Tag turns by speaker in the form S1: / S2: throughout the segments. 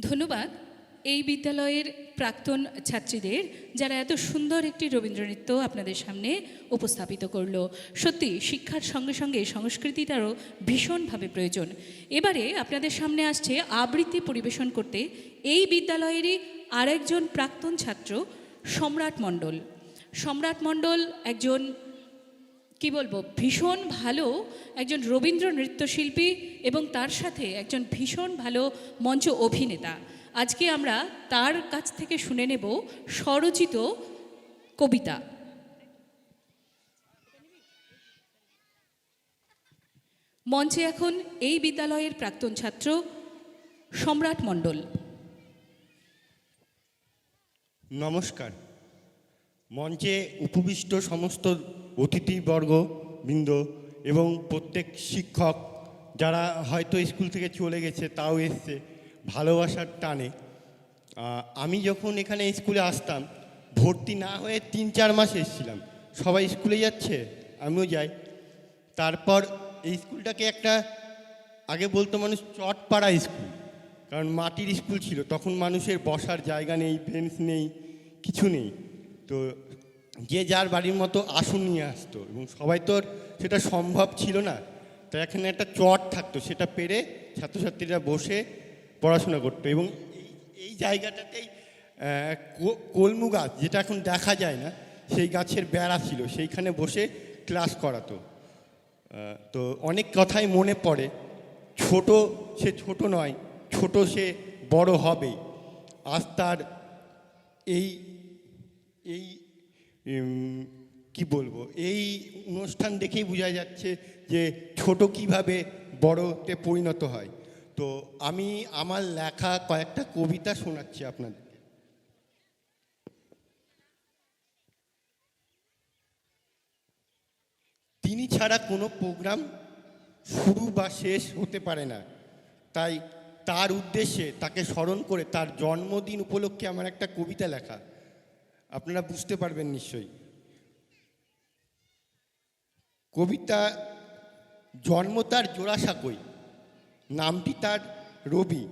S1: ধন্যবাদ এই বিদ্যালয়ের প্রাক্তন ছাত্রীদের যারা এত সুন্দর একটি রবীন্দ্রনৃত্য আপনাদের সামনে উপস্থাপিত করল। সত্যি, শিক্ষার সঙ্গে সঙ্গে সংস্কৃতিটারও ভীষণভাবে প্রয়োজন। এবারে আপনাদের সামনে আসছে আবৃত্তি পরিবেশন করতে এই বিদ্যালয়েরই আরেকজন প্রাক্তন ছাত্র, সম্রাট মণ্ডল। সম্রাট মণ্ডল একজন কি বলব, ভীষণ ভালো একজন রবীন্দ্র নৃত্যশিল্পী এবং তার সাথে একজন ভীষণ ভালো মঞ্চ অভিনেতা। আজকে আমরা তার কাছ থেকে শুনে নেব স্বরচিত কবিতা। মঞ্চে এখন এই বিদ্যালয়ের প্রাক্তন ছাত্র সম্রাট মণ্ডল।
S2: নমস্কার। মঞ্চে উপবিষ্ট সমস্ত অতিথিবর্গ, বৃন্দ এবং প্রত্যেক শিক্ষক যারা হয়তো স্কুল থেকে চলে গেছে, তাও এসছে ভালোবাসার টানে। আমি যখন এখানে স্কুলে আসতাম, ভর্তি না হয়ে তিন চার মাস এসেছিলাম। সবাই স্কুলে যাচ্ছে, আমিও যাই। তারপর এই স্কুলটাকে একটা আগে বলতো মানুষ চটপাড়া স্কুল, কারণ মাটির স্কুল ছিল। তখন মানুষের বসার জায়গা নেই বেঞ্চ নেই, কিছু নেই। তো যে যার বাড়ির মতো আসন নিয়ে আসতো এবং সবাই তো আর সেটা সম্ভব ছিল না। তাই এখানে একটা চট থাকতো, সেটা পেরে ছাত্রছাত্রীরা বসে পড়াশোনা করতো এবং এই জায়গাটাতেই কলমু গাছ, যেটা এখন দেখা যায় না, সেই গাছের বেড়া ছিল, সেইখানে বসে ক্লাস করাতো। তো অনেক কথাই মনে পড়ে, ছোট সে ছোট নয়, ছোট সে বড় হবেই আজ তার এই এই কি বলব? এই অনুষ্ঠান দেখেই বোঝা যাচ্ছে যে ছোট কীভাবে বড়তে পরিণত হয়। তো আমি আমার লেখা কয়েকটা কবিতা শোনাচ্ছি আপনাদের। তিনি ছাড়া কোনো প্রোগ্রাম শুরু বা শেষ হতে পারে না। তাই তার উদ্দেশ্যে তাকে স্মরণ করে তার জন্মদিন উপলক্ষে আমার একটা কবিতা লেখা। আপনারা বুঝতে পারবেন নিশ্চয়ই। কবিতা জন্ম তার জোড়াসাঁকোই নামটি তার রবি,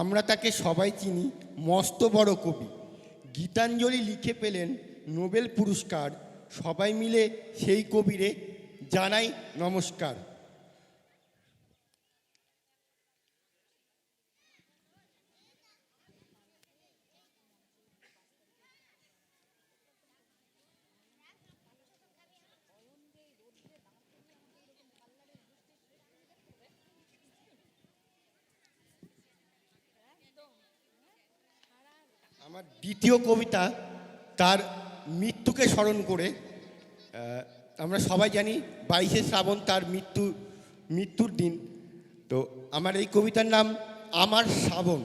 S2: আমরা তাকে সবাই চিনি, মস্ত বড় কবি। গীতাঞ্জলি লিখে পেলেন নোবেল পুরস্কার, সবাই মিলে সেই কবিরে জানাই নমস্কার। আমার দ্বিতীয় কবিতা তার মৃত্যুকে স্মরণ করে আমরা সবাই জানি বাইশে শ্রাবণ তার মৃত্যু, মৃত্যুর দিন। তো আমার এই কবিতার নাম আমার শ্রাবণ।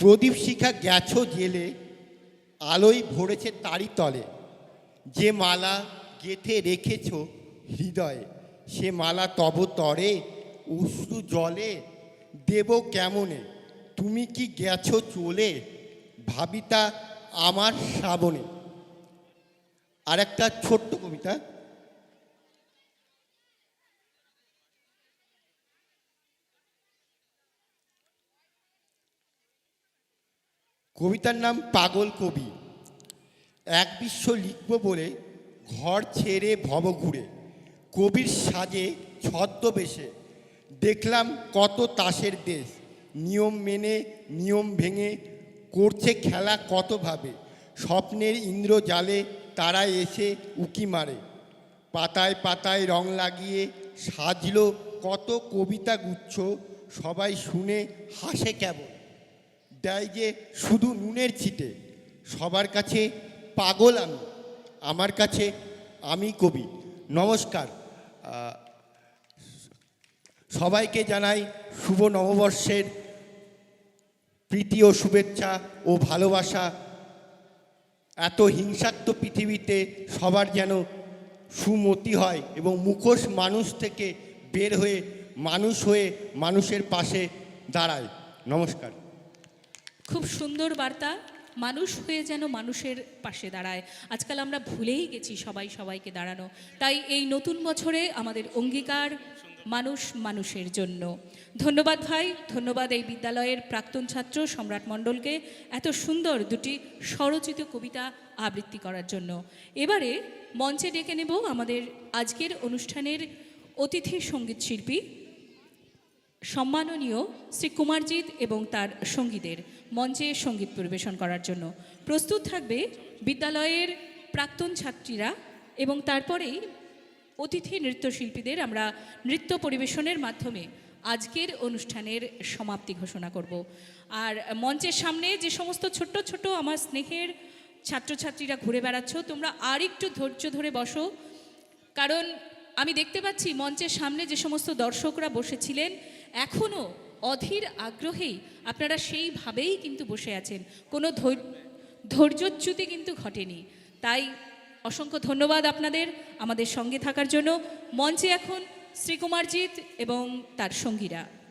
S2: প্রদীপ শিখা গেছো জেলে, আলোয় ভরেছে তারই তলে। যে মালা গেথে রেখেছ হৃদয়ে, সে মালা তব তরে অশ্রু জলে, দেব কেমনে? তুমি কি গেছো চলে? ভাবিতা আমার শ্রাবণে। আর একটা ছোট্ট কবিতা। কবিতার নাম পাগল কবি। এক বিশ্ব লিখব বলে ঘর ছেড়ে ভব ঘুরে। কবির সাজে ছদ্মবেশে। দেখলাম কত তাসের দেশ। নিয়ম মেনে, নিয়ম ভেঙে করছে খেলা কতভাবে? স্বপ্নের ইন্দ্রজালে তারা এসে উকি মারে। পাতায় পাতায় রং লাগিয়ে সাজল কত কবিতা গুচ্ছ, সবাই শুনে হাসে কেবল দেয় যে শুধু নুনের ছিটে, সবার কাছে পাগল আমি, আমার কাছে আমি কবি। নমস্কার সবাইকে জানাই শুভ নববর্ষের প্রীতি ও শুভেচ্ছা ও ভালোবাসা। এত হিংসাত্মক পৃথিবীতে সবার যেন সুমতি হয় এবং মুখোশ মানুষ থেকে বের হয়ে মানুষ হয়ে মানুষের পাশে দাঁড়ায়। নমস্কার।
S1: খুব সুন্দর বার্তা, মানুষ হয়ে যেন মানুষের পাশে দাঁড়ায়। আজকাল আমরা ভুলেই গেছি সবাই সবাইকে দাঁড়ানো। তাই এই নতুন বছরে আমাদের অঙ্গীকার মানুষ মানুষের জন্য। ধন্যবাদ ভাই, ধন্যবাদ এই বিদ্যালয়ের প্রাক্তন ছাত্র সম্রাট মণ্ডলকে এত সুন্দর দুটি স্বরচিত কবিতা আবৃত্তি করার জন্য। এবারে মঞ্চে ডেকে নেব আমাদের আজকের অনুষ্ঠানের অতিথি সংগীত শিল্পী, সম্মাননীয় শ্রী কুমারজিৎ এবং তার সঙ্গীদের মঞ্চে সংগীত পরিবেশন করার জন্য। প্রস্তুত থাকবে বিদ্যালয়ের প্রাক্তন ছাত্রীরা এবং তারপরেই অতিথি নৃত্যশিল্পীদের আমরা নৃত্য পরিবেশনের মাধ্যমে আজকের অনুষ্ঠানের সমাপ্তি ঘোষণা করব। আর মঞ্চের সামনে যে সমস্ত ছোট্ট ছোট আমার স্নেহের ছাত্রছাত্রীরা ঘুরে বেড়াচ্ছ, তোমরা আর একটু ধৈর্য ধরে বসো। কারণ আমি দেখতে পাচ্ছি মঞ্চের সামনে যে সমস্ত দর্শকরা বসেছিলেন এখনও অধীর আগ্রহেই আপনারা সেইভাবেই কিন্তু বসে আছেন। কোনো ধৈর- ধৈর্যচ্যুতি কিন্তু ঘটেনি। তাই অসংখ্য ধন্যবাদ আপনাদের আমাদের সঙ্গে থাকার জন্য। মঞ্চে এখন শ্রীকুমারজিৎ এবং তার সঙ্গীরা।